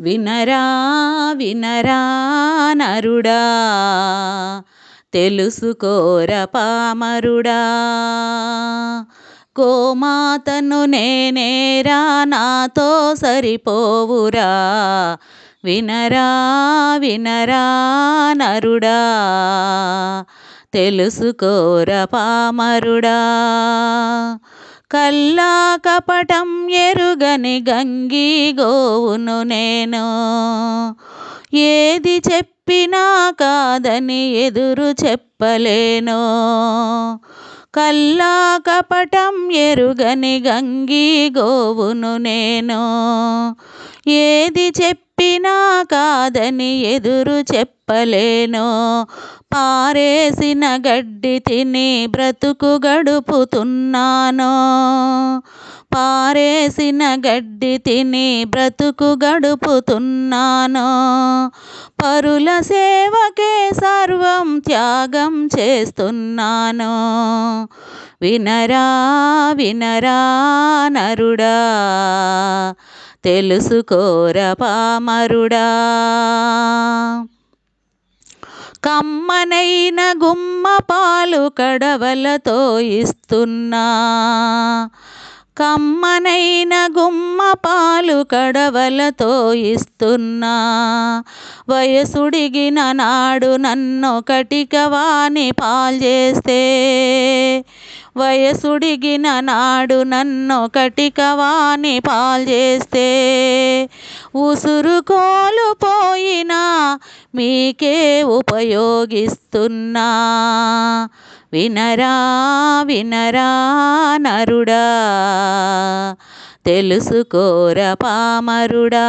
వినరా వినరా నరుడా తెలుసుకోర పామరుడా. గోమాతను నేనేరా నాతో సరిపోవురా. వినరా వినరా నరుడా తెలుసుకోర పామరుడా. కల్లా కపటం ఎరుగని గంగి గోవును నేను. ఏది చెప్పినా కాదని ఎదురు చెప్పలేను. కల్లా కపటం ఎరుగని గంగి గోవును నేను. ఏది చెప్పినా కాదని ఎదురు చెప్పలేను. పారేసిన గడ్డి తిని బ్రతుకు గడుపుతున్నాను. పారేసిన గడ్డి తిని బ్రతుకు గడుపుతున్నాను. పరుల సేవకే సర్వం త్యాగం చేస్తున్నాను. వినరా వినరా నరుడా తెలుసుకోర పామరుడా? కమ్మనైన గుమ్మ పాలు కడవలతో ఇస్తున్నా. కమ్మనైన గుమ్మ పాలు కడవలతో ఇస్తున్నా. వయసుడిగిన నాడు నన్ను కటికవాణి పాల్జేస్తే వయసుడిగిన నాడు నన్ను కటికవాణి పాల్జేస్తే ఉసురు మీకే ఉపయోగిస్తున్నా. వినరా వినరా నరుడా తెలుసుకోర పామరుడా.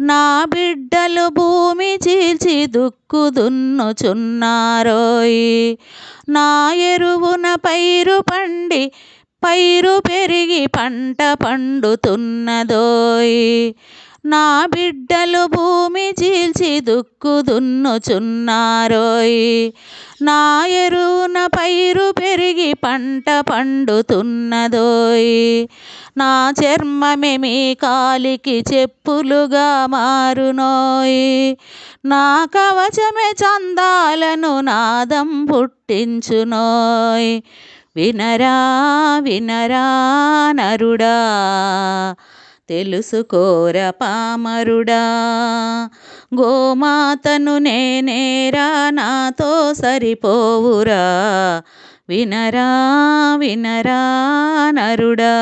నా బిడ్డలు భూమి చీల్చి దుక్కు దున్నుచున్నారోయ్. నా ఎరువున పైరు పండి పైరు పెరిగి పంట పండుతున్నదోయ్. నా బిడ్డలు భూమి చీల్చి దుక్కు దున్నుచున్నారోయ్ నా ఎరువున పైరు పెరిగి పంట పండుతున్నదోయ్. నా చర్మమే మీ కాలికి చెప్పులుగా మారునోయ్. నా కవచమే చందాలను నాదం పుట్టించునోయ్. వినరా వినరా నరుడా. తెలుసుకోర పామరుడా? గోమాతను నేనేరా నాతో సరిపోవురా. వినరా వినరా నరుడా.